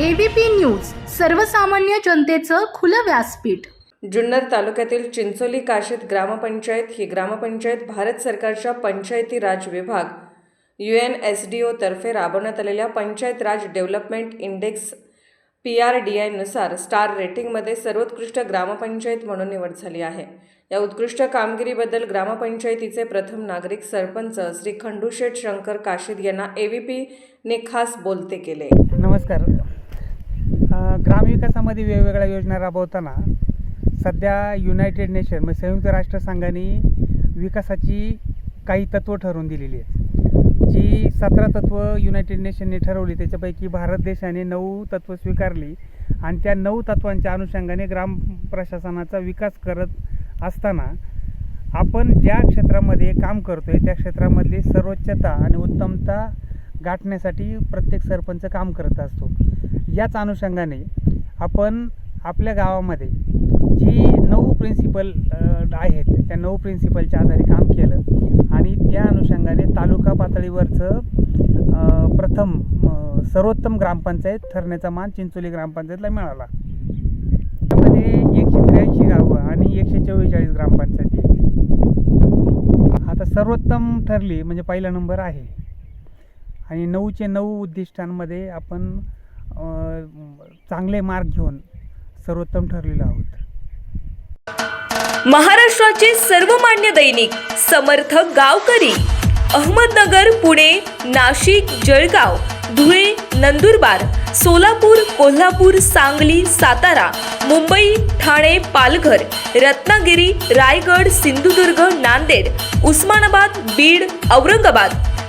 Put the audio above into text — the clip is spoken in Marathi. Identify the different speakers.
Speaker 1: एबीपी न्यूज सर्वसामान्य जनतेचं खुलं व्यासपीठ.
Speaker 2: जुन्नर तालुक्यातील चिंचोली काशीद ग्रामपंचायत ही ग्रामपंचायत भारत सरकारच्या पंचायती राज विभाग यू एन एस डी ओतर्फे राबवण्यात आलेल्या panchayat raj development index P R D आयनुसार star रेटिंगमध्ये सर्वोत्कृष्ट ग्रामपंचायत म्हणून निवड झाली आहे. या उत्कृष्ट कामगिरीबद्दल ग्रामपंचायतीचे प्रथम नागरिक सरपंच श्री खंडूशेठ शंकर काशीद यांना ए व्ही पीने खास बोलते केले.
Speaker 3: नमस्कार. ग्रामविकासामध्ये वेगवेगळ्या योजना राबवताना सध्या युनायटेड नेशन म्हणजे संयुक्त राष्ट्रसंघाने विकासाची काही तत्त्व ठरवून दिलेली आहेत. जी सतरा तत्त्व युनायटेड नेशनने ठरवली त्याच्यापैकी भारत देशाने नऊ तत्त्व स्वीकारली आणि त्या नऊ तत्वांच्या अनुषंगाने ग्राम प्रशासनाचा विकास करत असताना आपण ज्या क्षेत्रामध्ये काम करतो आहे त्या क्षेत्रामधली सर्वोच्चता आणि उत्तमता गाठण्यासाठी प्रत्येक सरपंच काम करत असतो. याच अनुषंगाने आपण आपल्या गावामध्ये जी नऊ प्रिन्सिपल आहेत त्या नऊ प्रिन्सिपलच्या आधारे काम केलं आणि त्या अनुषंगाने तालुका पातळीवरचं प्रथम सर्वोत्तम ग्रामपंचायत ठरण्याचा मान चिंचोली ग्रामपंचायतला मिळाला. त्यामध्ये एकशे त्र्याऐंशी गावं आणि एकशे चव्वेचाळीस ग्रामपंचायती आता सर्वोत्तम ठरली म्हणजे पहिला नंबर आहे. आणि नऊचे नऊ उद्दिष्टांमध्ये आपण चांगले मार्क घेऊन सर्वोत्तम ठरलेलो आहोत.
Speaker 4: महाराष्ट्राचे सर्वमान्य दैनिक समर्थ गावकरी अहमदनगर पुणे नाशिक जळगाव धुळे नंदुरबार सोलापूर कोल्हापूर सांगली सातारा मुंबई ठाणे पालघर रत्नागिरी रायगड सिंधुदुर्ग नांदेड उस्मानाबाद बीड औरंगाबाद